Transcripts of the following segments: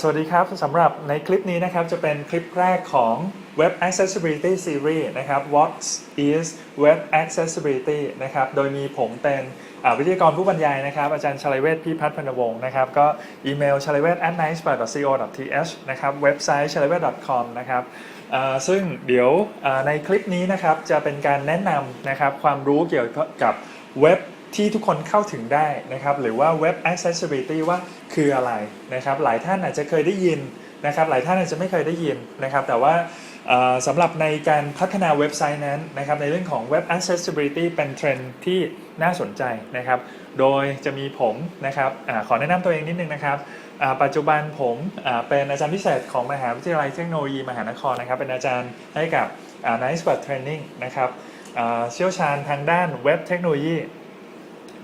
สวัสดีครับสำหรับในคลิปนี้นะครับจะเป็นคลิปแรกของ Web Accessibility Series นะครับ What is Web Accessibility นะครับ โดยมีผมเป็นวิทยากรผู้บรรยายนะครับ อาจารย์ชลัยเวทพี่พัฒน์พนวงศ์นะครับ ก็อีเมล c h a l a y w e t at n i c e c o th นะครับเว็บไซต์ c h a l a y w e t com นะครับซึ่งเดี๋ยวในคลิปนี้นะครับจะเป็นการแนะนำนะครับความรู้เกี่ยวกับเว็บ ที่ทุกคนเข้าถึงได้นะครับหรือว่า Web Accessibility ว่าคืออะไรนะครับหลายท่านอาจจะเคยได้ยินนะครับหลายท่านอาจจะไม่เคยได้ยินนะครับแต่ว่าสำหรับในการพัฒนาเว็บไซต์นั้นนะครับในเรื่องของ Web Accessibility เป็นเทรนด์ที่น่าสนใจนะครับโดยจะมีผมนะครับอขอแนะนำตัวเองนิดนึงนะครับปัจจุบันผมเป็นอาจารย์พิเศษของมหาวิทยาลัยเทคโนโลยีมหานครนะครับเป็นอาจารย์ให้กับ Nice Web Training นะครับเชี่ยวชาญทางด้านเว็บเทคโนโลยี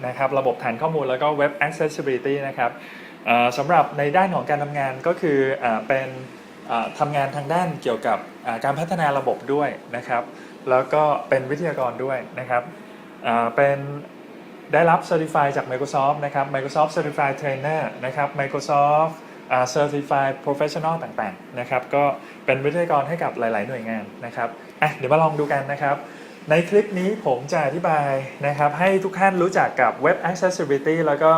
นะครับระบบฐานข้อมูลแล้วก็ Web Accessibility นะครับสำหรับในด้านของการทำงานก็คือเป็นทำงานทางด้านเกี่ยวกับการพัฒนาระบบด้วยนะครับ แล้วก็เป็นวิทยากรด้วยนะครับเป็นได้รับ Certify จาก Microsoft นะครับ Microsoft Certified Trainer นะครับ Microsoft Certified Professional ต่างๆนะครับ ก็เป็นวิทยากรให้กับหลาย ๆ หน่วยงานนะครับอะเดี๋ยวมาลองดูกันนะครับ ในคลิปนี้ผมจะอธิบายนะครับให้ทุกท่านรู้จักกับ Web Accessibility แล้วก็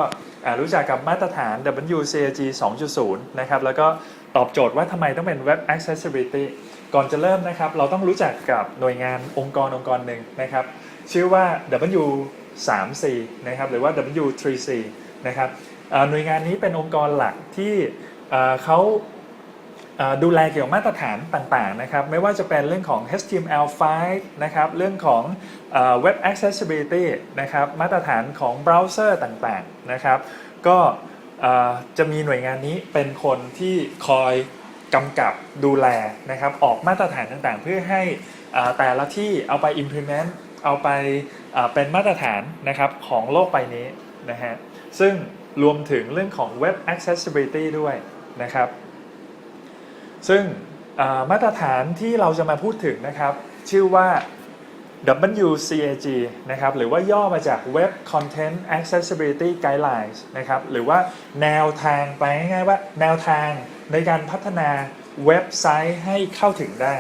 รู้จักกับมาตรฐาน WCAG 2.0 นะครับแล้วก็ตอบโจทย์ว่าทำไมต้องเป็น Web Accessibility ก่อนจะเริ่มนะครับเราต้องรู้จักกับหน่วยงานองค์กรองค์กรหนึ่งนะครับชื่อว่า W3C นะครับหรือว่า W3C นะครับหน่วยงานนี้เป็นองค์กรหลักที่เขา ดูแลเกี่ยวกับมาตรฐานต่างๆนะครับไม่ว่าจะเป็นเรื่องของ HTML5 นะครับเรื่องของ Web Accessibility นะครับมาตรฐานของเบราว์เซอร์ต่างๆนะครับก็จะมีหน่วยงานนี้เป็นคนที่คอยกำกับดูแลนะครับออกมาตรฐานต่างๆ เพื่อให้แต่ละที่เอาไป implement เอาไปเป็นมาตรฐานนะครับของโลกใบนี้นะฮะซึ่งรวมถึงเรื่องของ Web Accessibility ด้วยนะครับ ซึ่งมาตรฐานที่เราจะมาพูดถึงนะครับ ชื่อว่า WCAG นะครับหรือว่าย่อมาจาก Web Content Accessibility Guidelines นะครับหรือว่าแนวทางไปง่ายๆว่าแนวทางในการพัฒนาเว็บไซต์ให้เข้าถึงได้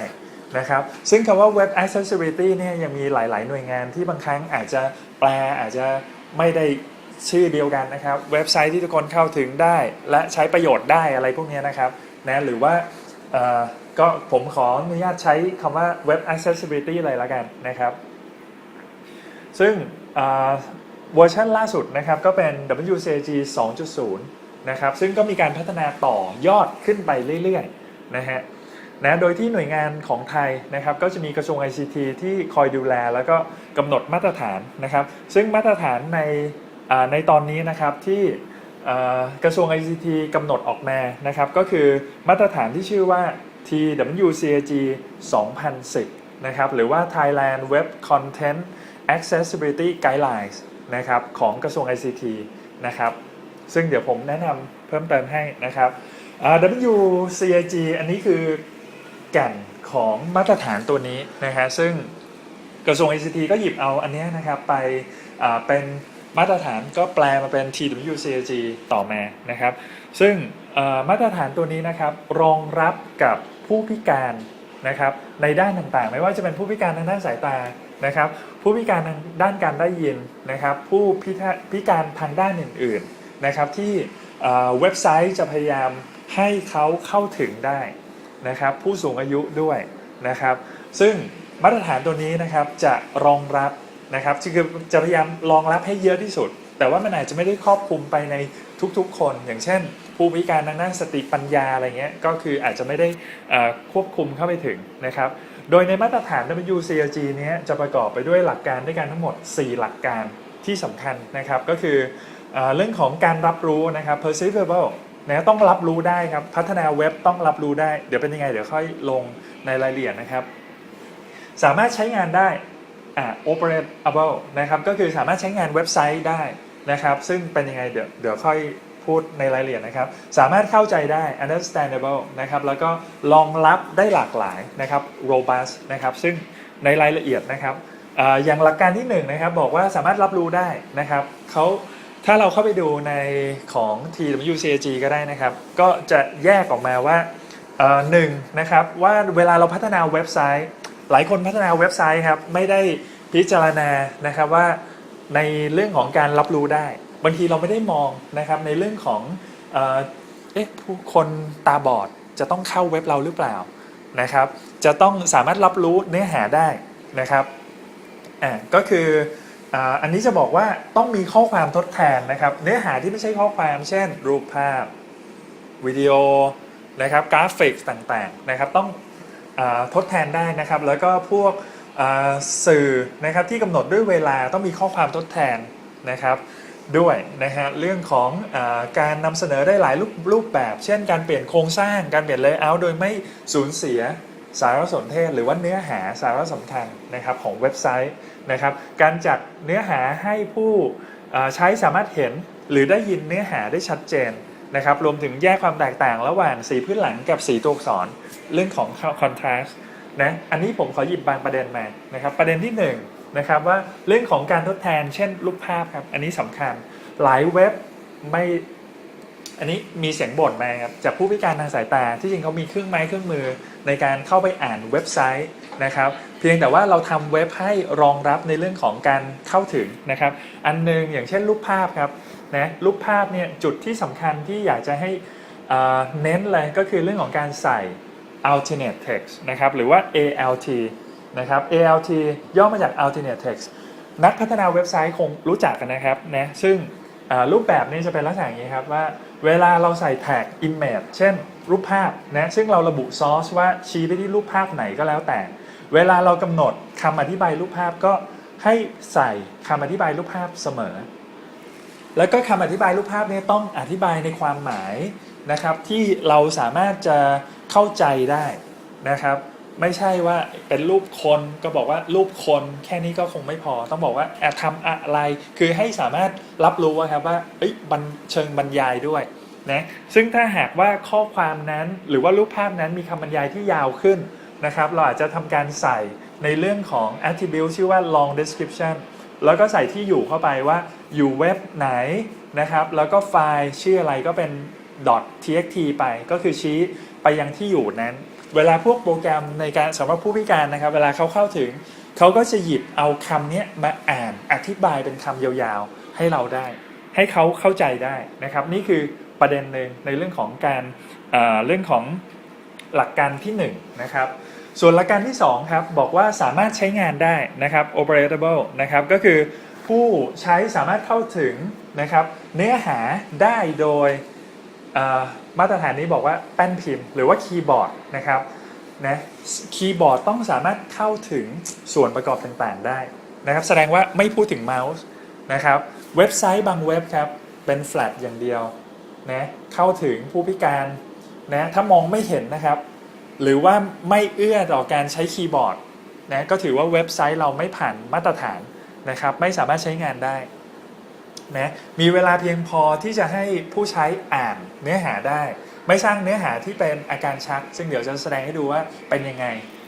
นะครับซึ่งคำว่า Web Accessibility เนี่ยยังมีหลาย ๆ หน่วยงานที่บางครั้งอาจจะแปลอาจจะไม่ได้ชื่อเดียวกันนะครับ เว็บไซต์ที่ทุกคนเข้าถึงได้ และใช้ประโยชน์ได้อะไรพวกนี้นะครับนะหรือว่า ก็ผมขออนุญาตใช้คำว่า Web Accessibility เลยละกันนะครับ ซึ่งเวอร์ชันล่าสุดนะครับก็เป็น WCAG 2.0 นะครับ ซึ่งก็มีการพัฒนาต่อยอดขึ้นไปเรื่อยๆนะฮะนะโดยที่หน่วยงานของไทยนะครับก็จะมีกระทรวง ICT ที่คอยดูแล แล้วก็กำหนดมาตรฐานนะครับ ซึ่งมาตรฐานในในตอนนี้นะครับที่ กระทรวง ICT กำหนดออกมานะครับ ก็คือมาตรฐานที่ชื่อว่า TWCAG 2010 นะครับ หรือว่า Thailand Web Content Accessibility Guidelines นะครับ ของกระทรวง ICT นะครับ ซึ่งเดี๋ยวผมแนะนำเพิ่มเติมให้นะครับ WCAG อันนี้คือแก่นของมาตรฐานตัวนี้นะฮะซึ่งกระทรวง ICT ก็หยิบเอาอันนี้นะครับไปเป็น มาตรฐานก็แปลมาเป็น TWCAG ต่อมานะครับ ซึ่งมาตรฐานตัวนี้นะครับรองรับกับผู้พิการนะครับในด้านต่างๆ ไม่ว่าจะเป็นผู้พิการทางด้านสายตานะครับ ผู้พิการทางด้านการได้ยินนะครับ ผู้พิพการทางด้านอื่นๆนะครับ ที่เว็บไซต์จะพยายามให้เขาเข้าถึงได้นะครับ ผู้สูงอายุด้วยนะครับ ซึ่งมาตรฐานตัวนี้นะครับจะรองรับ นะครับคือจะพยายามรองรับให้เยอะที่สุด แต่ว่ามันอาจจะไม่ได้ครอบคลุมไปในทุกๆ คน อย่างเช่น ผู้พิการทางด้านสติปัญญาอะไรเงี้ยก็คืออาจจะไม่ได้ควบคุมเข้าไปถึงนะครับ โดยในมาตรฐาน WCAG เนี้ยจะประกอบไปด้วยหลักการด้วยกันทั้งหมด 4 หลักการที่สำคัญนะครับก็คือเอเรื่องของการรับรู้นะครับ perceivable นะต้องรับรู้ได้ครับ พัฒนาเว็บต้องรับรู้ได้ เดี๋ยวเป็นยังไง เดี๋ยวค่อยลงในรายละเอียดนะครับ สามารถใช้งานได้ operable นะครับก็คือสามารถใช้งานเว็บไซต์ได้นะครับ ซึ่งเป็นยังไงเดี๋ยวเดี๋ยวค่อยพูดในรายละเอียดนะครับ สามารถเข้าใจได้ understandable นะครับแล้วก็รองรับได้หลากหลายนะครับ robust นะครับซึ่งในรายละเอียดนะครับอย่างหลักการที่หนึ่งนะครับบอกว่าสามารถรับรู้ได้นะครับเขาถ้าเราเข้าไปดูในของ TWCAG ก็ได้นะครับ ก็จะแยกออกมาว่าหนึ่งนะครับว่าเวลาเราพัฒนาเว็บไซต์ หลายคนพัฒนาเว็บไซต์ครับไม่ได้พิจารณานะครับว่าในเรื่องของการรับรู้ได้ บางทีเราไม่ได้มองนะครับในเรื่องของเอ๊ะผู้คนตาบอดจะต้องเข้าเว็บเราหรือเปล่านะครับ จะต้องสามารถรับรู้เนื้อหาได้นะครับอ่าก็คืออันนี้จะบอกว่าต้องมีข้อความทดแทนนะครับ เนื้อหาที่ไม่ใช่ข้อความ เช่น รูปภาพวิดีโอนะครับกราฟิกต่างๆนะครับต้อง ทดแทนได้นะครับ แล้วก็พวกสื่อนะครับที่กำหนดด้วยเวลาต้องมีข้อความทดแทนนะครับด้วยนะฮะเรื่องของอการนำเสนอได้หลายรูปรูปแบบ เช่น การเปลี่ยนโครงสร้างการเปลี่ยนเลเยอร์โดยไม่สูญเสียสารสนเทศ หรือว่าเนื้อหาสาระสำคัญนะครับของเว็บไซต์นะครับ การจัดเนื้อหาให้ผู้ใช้สามารถเห็นหรือได้ยินเนื้อหาได้ชัดเจน นะครับรวมถึงแยกความแตกต่างระหว่างสีพื้นหลังกับสีตัวอักษรเรื่องของ contrast นะอันนี้ผมขอหยิบบางประเด็นมานะครับประเด็นที่1นงนะครับว่าเรื่องของการทดแทน เช่นรูปภาพครับ อันนี้สำคัญหลายเว็บไม่อันนี้มีเสียงบ่นมาครับจากผู้พิการทางสายตาที่จริงเขามีเครื่องไม้เครื่องมือในการเข้าไปอ่านเว็บไซต์ นะครับ เพียงแต่ว่าเราทำเว็บให้รองรับในเรื่องของการเข้าถึงนะครับ อันหนึงอย่างเช่นรูปภาพครับนะรูปภาพเนี่ยจุดที่สำคัญที่อยากจะให้เน้นเลยก็คือเรื่องของการใส่ alternate text นะครับหรือว่า ALT นะครับ ALT ย่อมาจาก alternate text นักพัฒนาเว็บไซต์คงรู้จักกันนะครับนะซึ่งรูปแบบนี้จะเป็นลักษณะอย่างนี้ครับว่าเวลาเราใส่แท็ก image เช่นรูปภาพนะซึ่งเราระบุ source ว่าชี้ไปที่รูปภาพไหนก็แล้วแต่ เวลาเรากำหนดคำอธิบายรูปภาพก็ให้ใส่คำอธิบายรูปภาพเสมอ แล้วก็คำอธิบายรูปภาพเนี่ยต้องอธิบายในความหมายนะครับ ที่เราสามารถจะเข้าใจได้นะครับ ไม่ใช่ว่าเป็นรูปคนก็บอกว่ารูปคนแค่นี้ก็คงไม่พอ ต้องบอกว่าแอบทำอะไร คือให้สามารถรับรู้ว่าครับว่าเอ้บันเชิงบรรยายด้วยนะซึ่งถ้าหากว่าข้อความนั้นหรือว่ารูปภาพนั้นมีคำบรรยายที่ยาวขึ้น นะครับ เราอาจจะทำการใส่ในเรื่องของ attribute ชื่อว่า long description แล้วก็ใส่ที่อยู่เข้าไปว่าอยู่เว็บไหนนะครับ แล้วก็ไฟล์ชื่ออะไรก็เป็น .txt ไป ก็คือชี้ไปยังที่อยู่นั้น เวลาพวกโปรแกรมในการสำหรับผู้พิการนะครับ เวลาเขาเข้าถึง เขาก็จะหยิบเอาคำนี้มาอ่านอธิบายเป็นคำยาวๆ ให้เราได้ ให้เขาเข้าใจได้นะครับ นี่คือประเด็นหนึ่งในเรื่องของการเรื่องของ หลักการที่หนึ่งนะครับส่วนหลักการที่2ครับบอกว่าสามารถใช้งานได้นะครับ operatable นะครับก็คือผู้ใช้สามารถเข้าถึงนะครับเนื้อหาได้โดยมาตรฐานนี้บอกว่าแป้นพิมพ์หรือว่าคีย์บอร์ดนะครับนะคีย์บอร์ดต้องสามารถเข้าถึงส่วนประกอบต่างๆได้นะครับแสดงว่าไม่พูดถึงเมาส์นะครับเว็บไซต์บางเว็บครับเป็นแฟลชอย่างเดียวนะเข้าถึงผู้พิการ นะถ้ามองไม่เห็นนะครับ หรือว่าไม่เอื้อต่อการใช้คีย์บอร์ดนะก็ถือว่าเว็บไซต์เราไม่ผ่านมาตรฐานนะครับ ไม่สามารถใช้งานได้นะมีเวลาเพียงพอที่จะให้ผู้ใช้อ่านเนื้อหาได้ ไม่สร้างเนื้อหาที่เป็นอาการชัก ซึ่งเดี๋ยวจะแสดงให้ดูว่าเป็นยังไง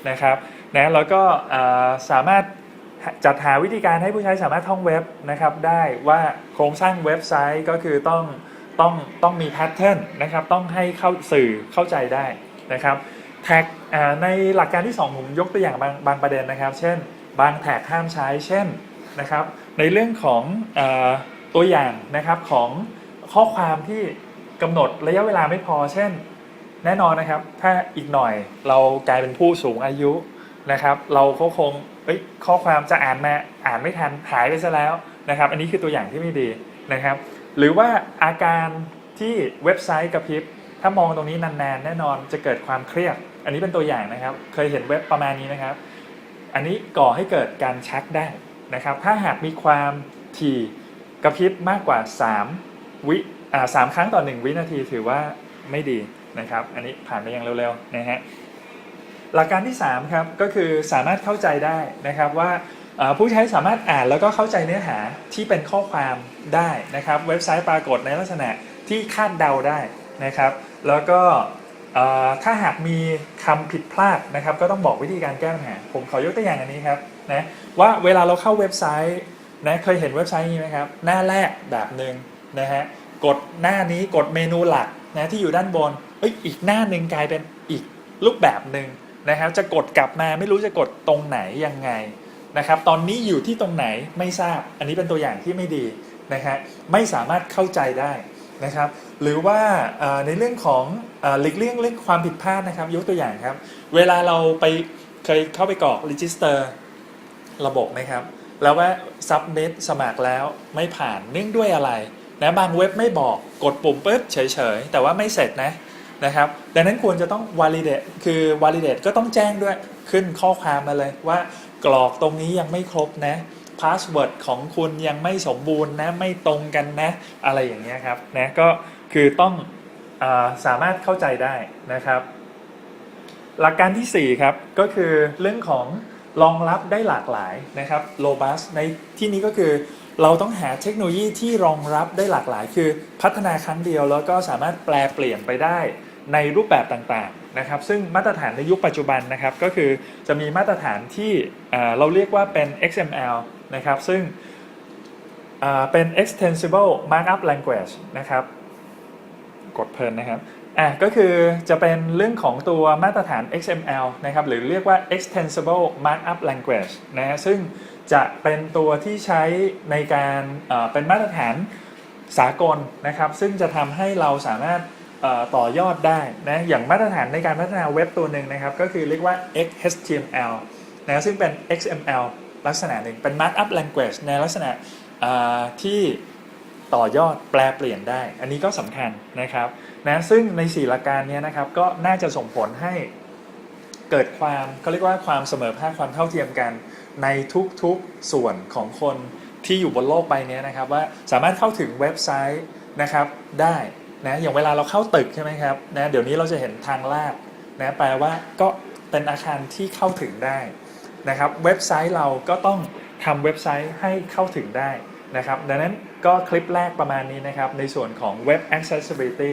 นะครับนะแล้วก็สามารถจัดหาวิธีการให้ผู้ใช้สามารถท่องเว็บนะครับได้ว่าโครงสร้างเว็บไซต์ก็คือต้อง ต้องต้องมีแพทเทิร์นนะครับต้องให้เข้าสื่อเข้าใจได้นะครับแท็กในหลักการที่2ผมยกตัวอย่างบางบางประเด็นนะครับ เช่น บางแท็กห้ามใช้เช่นนะครับในเรื่องของอตัวอย่างนะครับของข้อความที่กำหนดระยะเวลาไม่พอ เช่น แน่นอนนะครับ ถ้าอีกหน่อยเรากลายเป็นผู้สูงอายุนะครับ เราก็คงข้อความจะอ่านมาอ่านไม่ทันหายไปซะแล้วนะครับ อันนี้คือตัวอย่างที่ไม่ดีนะครับ หรือว่าอาการที่เว็บไซต์กระพริบ ถ้ามองตรงนี้นานๆ แน่นอนจะเกิดความเครียด อันนี้เป็นตัวอย่างนะครับ เคยเห็นเว็บประมาณนี้นะครับ อันนี้ก่อให้เกิดการชักได้นะครับ ถ้าหากมีความถี่กระพริบมากกว่า 3 วิอ่าสามครั้งต่อ 1 วินาทีถือว่าไม่ดีนะครับ อันนี้ผ่านไปอย่างเร็วๆนะฮะหลักการที่3ครับก็คือสามารถเข้าใจได้นะครับว่า ผู้ใช้สามารถอ่านแล้วก็เข้าใจเนื้อหาที่เป็นข้อความได้นะครับ เว็บไซต์ปรากฏในลักษณะที่คาดเดาได้นะครับ แล้วก็ถ้าหากมีคำผิดพลาดนะครับ ก็ต้องบอกวิธีการแก้ปัญหา ผมขอยกตัวอย่างอันนี้ครับนะว่าเวลาเราเข้าเว็บไซต์นะเคยเห็นเว็บไซต์นี้ไหมครับ หน้าแรกแบบหนึ่งนะฮะกดหน้านี้กดเมนูหลักนะที่อยู่ด้านบนเอ้ยอีกหน้าหนึ่งกลายเป็นอีกรูปแบบหนึ่งนะครับ จะกดกลับมาไม่รู้จะกดตรงไหนยังไง นะครับ ตอนนี้อยู่ที่ตรงไหนไม่ทราบ อันนี้เป็นตัวอย่างที่ไม่ดีนะฮะไม่สามารถเข้าใจได้นะครับ หรือว่าในเรื่องของเอ่อหลีกเลี่ยงเรื่องความผิดพลาดนะครับ ยกตัวอย่างครับ เวลาเราไปเคยเข้าไปกรอก register ระบบนะครับ แล้วว่า submit สมัครแล้วไม่ผ่านเนื่องด้วยอะไรนะบางเว็บไม่บอกกดปุ่มปุ๊บเฉยๆ แต่ว่าไม่เสร็จนะนะครับดังนั้นควรจะต้อง validate คือ validate ก็ต้องแจ้งด้วยขึ้นข้อความมาเลยว่า กรอกตรงนี้ยังไม่ครบนะพาสเวิร์ดของคุณยังไม่สมบูรณ์นะไม่ตรงกันนะ อะไรอย่างเงี้ยครับนะก็คือต้องอสามารถเข้าใจได้นะครับ หลักการทีสี่4 ครับ ก็คือเรื่องของรองรับได้หลากหลายนะครับ robust ในที่นี้ก็คือเราต้องหาเทคโนโลยีที่รองรับได้หลากหลาย คือพัฒนาครั้งเดียวแล้วก็สามารถแปลเปลี่ยนไปได้ ในรูปแบบต่างๆนะครับ ซึ่งมาตรฐานในยุคปัจจุบันนะครับก็คือจะมีมาตรฐานที่เราเรียกว่าเป็น XML นะครับ ซึ่งเป็น extensible markup language นะครับ กดเพลินนะครับอะก็คือจะเป็นเรื่องของตัวมาตรฐาน XML นะครับ หรือเรียกว่า extensible markup language นะฮะซึ่งจะเป็นตัวที่ใช้ในการเป็นมาตรฐานสากลนะครับ ซึ่งจะทำให้เราสามารถ ต่อยอดได้นะอย่างมาตรฐานในการพัฒนาเว็บตัวหนึ่งนะครับ ก็คือเรียกว่า XHTML นะซึ่งเป็น XML ลักษณะหนึ่งเป็น markup language ในลักษณะที่ต่อยอดแปลเปลี่ยนได้ อันนี้ก็สำคัญนะครับนะซึ่งใน 4 หลักการเนี้ยนะครับก็น่าจะส่งผลให้เกิดความเขาเรียกว่าความเสมอภาคความเท่าเทียมกันในทุกๆส่วนของคนที่อยู่บนโลกใบนี้นะครับ ว่าสามารถเข้าถึงเว็บไซต์นะครับได้ นะอย่างเวลาเราเข้าตึกใช่ไหมครับนะเดี๋ยวนี้เราจะเห็นทางลาดนะแปลว่าก็เป็นอาคารที่เข้าถึงได้นะครับ เว็บไซต์เราก็ต้องทำเว็บไซต์ให้เข้าถึงได้นะครับ ดังนั้นก็คลิปแรกประมาณนี้นะครับ ในส่วนของ Web Accessibility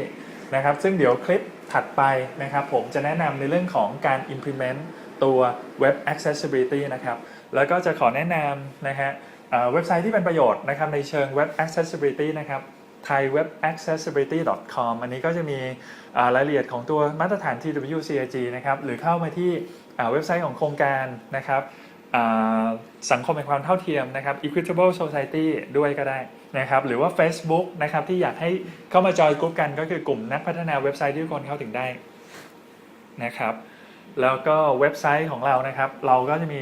นะครับ ซึ่งเดี๋ยวคลิปถัดไปนะครับ ผมจะแนะนำในเรื่องของการ implement ตัว Web Accessibility นะครับ แล้วก็จะขอแนะนำนะฮะเอ่อเว็บไซต์ที่เป็นประโยชน์นะครับในเชิง Web Accessibility นะครับ thaiwebaccessibility.com อันนี้ก็จะมีรายละเอียดของตัวมาตรฐาน TWCAG นะครับ หรือเข้ามาที่เว็บไซต์ของโครงการนะครับสังคมแห่งความเท่าเทียมนะครับ Equitable Society ด้วยก็ได้นะครับ หรือว่า Facebook นะครับที่อยากให้เข้ามาจอยกลุ่มกันก็คือกลุ่มนักพัฒนาเว็บไซต์ที่ทุกคนเข้าถึงได้นะครับ แล้วก็เว็บไซต์ของเรานะครับ เราก็จะมี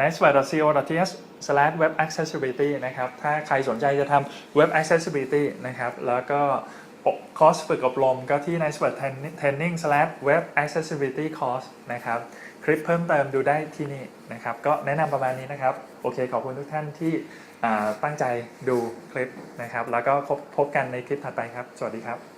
niceware.co.th/webaccessibility นะครับ ถ้าใครสนใจจะทำ Web Accessibility นะครับ แล้วก็คอร์สฝึกอบรมก็ที่ n i c e w training web accessibility course นะครับ คลิปเพิ่มเติมดูได้ที่นี่นะครับ ก็แนะนำประมาณนี้นะครับ โอเค ขอบคุณทุกท่านที่ตั้งใจดูคลิปนะครับ แล้วก็พบพบกันในคลิปถัดไปครับ สวัสดีครับ